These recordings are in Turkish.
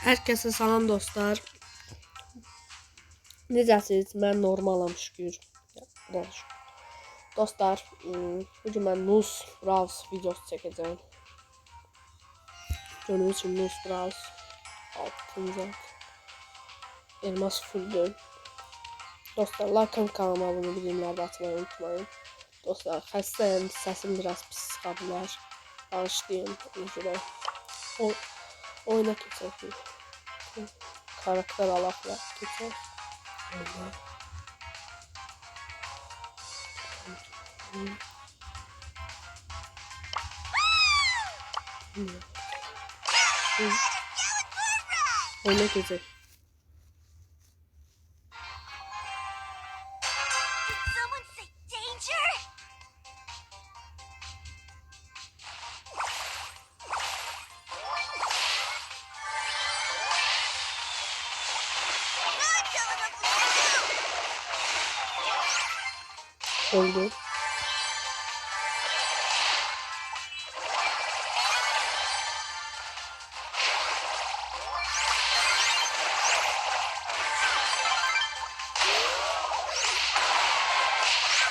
Herkese salam dostlar. Necəsiniz? Mən normalam şükür. Dostlar, ım, bugün mən Nus Browse videosu çəkəcəm. Gördüyünüz kimi Nus Browse altınca elmas fulldür. Dostlar, like kanalıma abone bildirimləri açmayı unutmayın. Dostlar, xəstəyəm, səsim biraz pis çıxa bilər. Bağışlayın, ona görə. O, oyuna keçək. Karakter alakla geçer. Öyle. Oyuna geçecek. Öldü.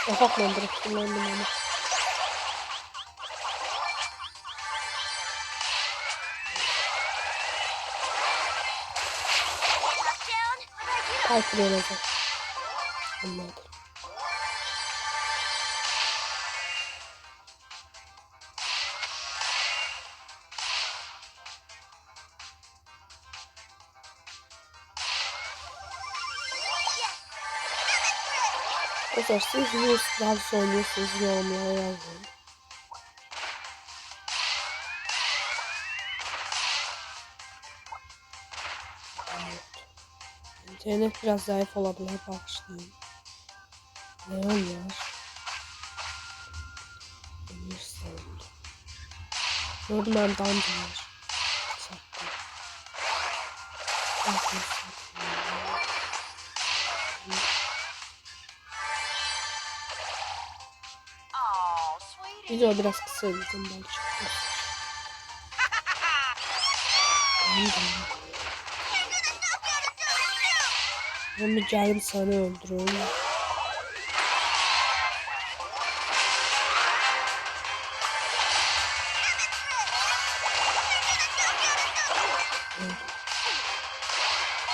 Ufak do I do? Piper olacak. Anladım. Arkadaşlar siz yüz daha oynuyorsunuz yorumlara yazın. Evet. İnternet biraz zayıf olabilir bağışlayın. Ne oynuyor? Emir Sound. Gördüm ben Dungeoner. Sattım. Video biraz kısa edeceğim belki. Ben bir geldim seni öldürüyorum.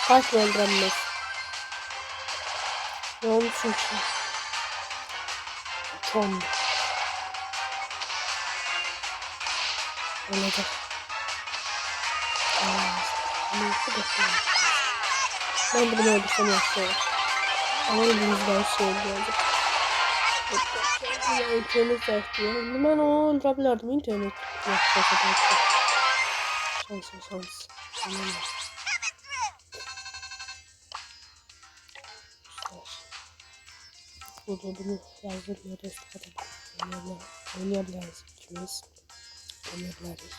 Kaç öldüremez. Ne olmuş çünkü? Tom. Yaptım. Ben bunu öldürsem yapacağım. Ama elimizden şey geldi. Ya internet zayıf diyor. Ben onu öldürebilirdim. internet belki. Şans şans. Tamam. Burada bunu yazdırmıyor destek edelim. Oynayabiliriz ikimiz. Oynayabiliriz.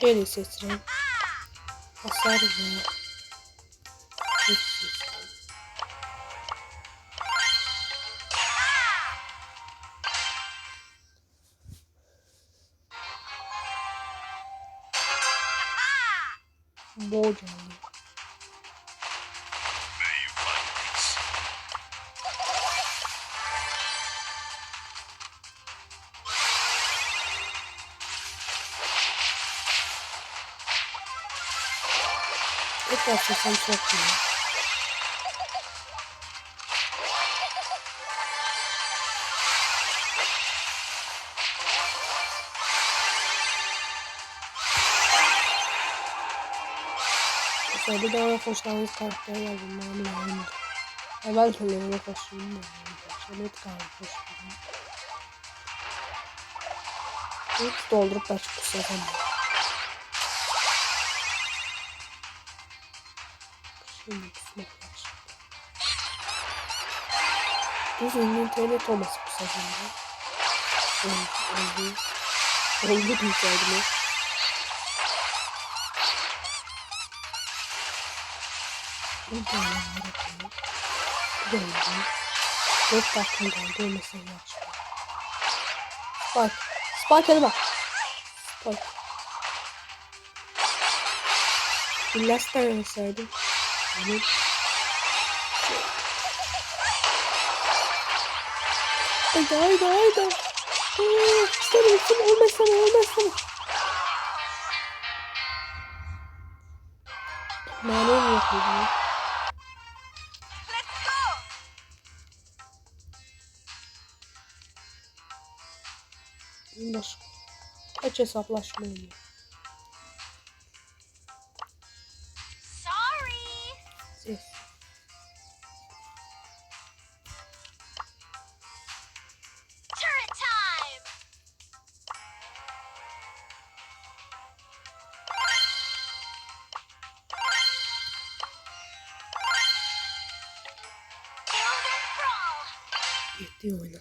Şöyle seçelim. Hasar ve Hiç Tekrar seçsem çok iyi. Mesela bir daha hoşlandığınız karakter yazın. Mami Yayın'dır. Evvel koşuyum da. Şöyle kaldı koşuyum. Hiç doldurup başka kusacağım. Şimdi kısmak lazım. Düz internet olması bu. Oldu. Oldu. Oldu diyeceğim. Tane var. Geldi. Dört dakika kaldı. Mesaj açma. Spike. Spike hadi bak. Spike. Last time olsaydım. Yani... Haydi haydi haydi. Aa, İstemem istemem olmaz sana olmaz sana. Manem yok ya. Let's go. Başka. Kaç hesaplaşma. Yetti oyna.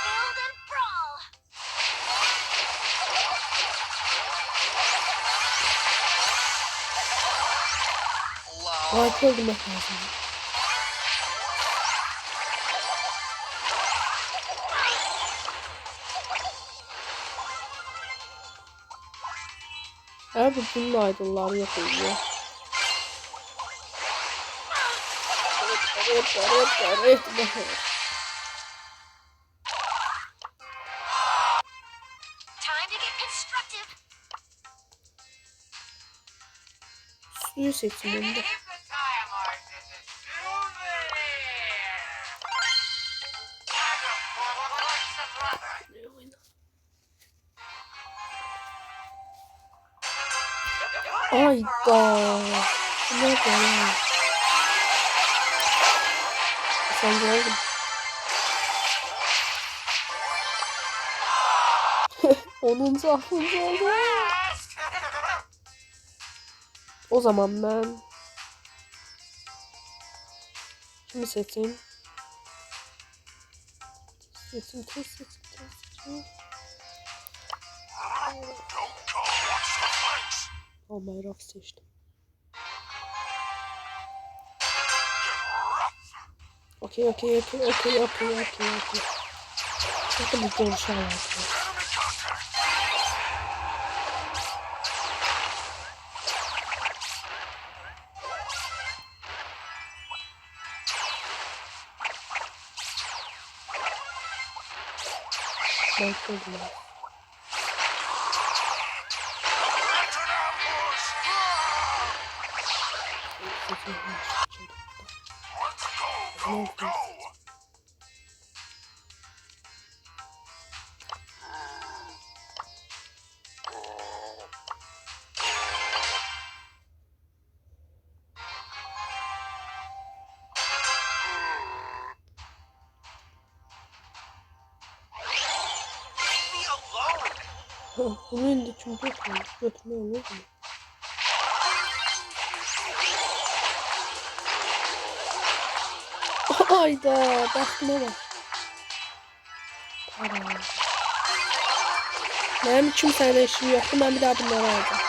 Build and brawl. Harika öldürmek lazım. Her bütün aydınlar yok oluyor. Evet, evet, evet, evet. Time to get constructive. Suyu seçin önde. Ne Sen gördün. Onun zaafında oldu. O zaman ben kimi seçeyim? Seçim, test seçim, test seçim. O bayrak seçtim. Okey, okey, okey, okey, okey, okey, okey. Bakın bir konuşalım arkadaşlar. Ben koydum abi. Ne yapayım? Ha, Bunu indi çünkü götürme götürme olur mu? Hayda bakma bak. Para. Benim kimseyle işim yoktu. Ben bir daha bunları alacağım.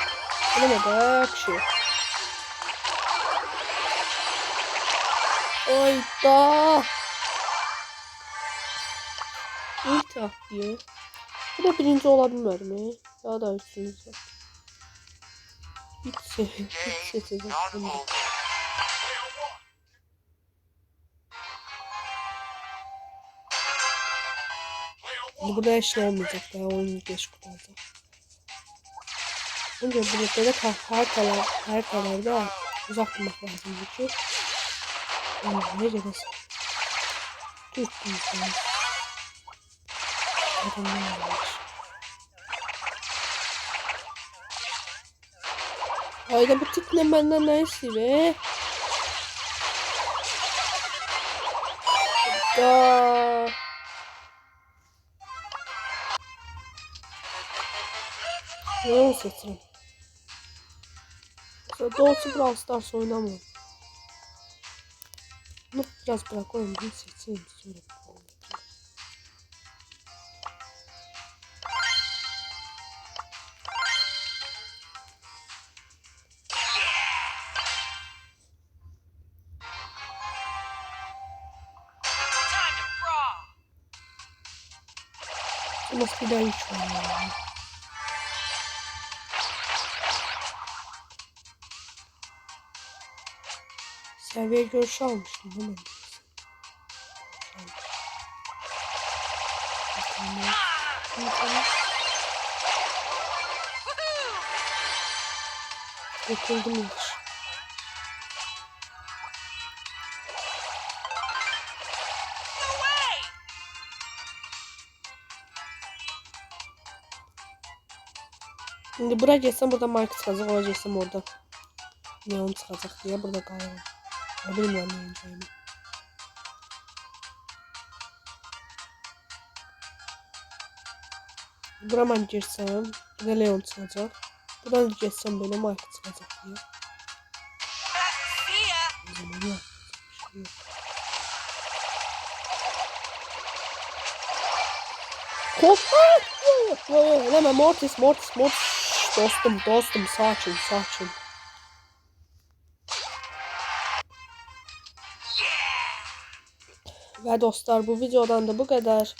Buna bak şu. Hayda. İlk diyor. Bu da birinci olabilir mi? Daha da üçüncü. Hiç şey, hiç seçecek. Burada işleyemeyecek daha oyunu geç kurulacak. Önce burada da kar- haritalar, haritalarda uzak durmak lazım çünkü. Yani nereye nasıl? Türk insan. Adamlar varmış. Hayda bu tip ne benden ne be? Da. Ne onu seçeyim? Mesela doğrusu Brawl Stars oynamam. Bunu biraz bırak oyun bunu seçeyim sonra. Time Seviye görüşü almıştım değil mi? Kurtuldum yaş. No way! Şimdi buraya geçsem burada Mike çıkacak, oraya geçsem orada. Neon çıkacak diye burada kalıyorum. Ya bilmiyorum ne olacağını. Burama girsem, burada Leon çıkacak. Buradan geçsem böyle Mike çıkacak diye. See ya! O zaman yok. Bir şey yok. Kop! Yo yo yo eleme Mortis Mortis Mortis. Şşş, Dostum dostum sakin sakin. Ve dostlar bu videodan da bu kadar.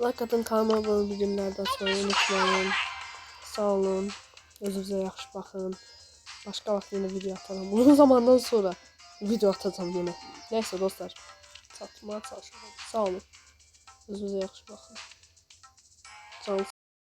Like atın kanalıma abone olun, açmayı unutmayın. Sağ olun. Özünüze yaxşı baxın. Başka vaxt yine video atarım. Uzun zamandan sonra video atacağım yine. Neyse dostlar. Satmaya çalışıyorum. Sağ olun. Özünüze yaxşı baxın. Canınız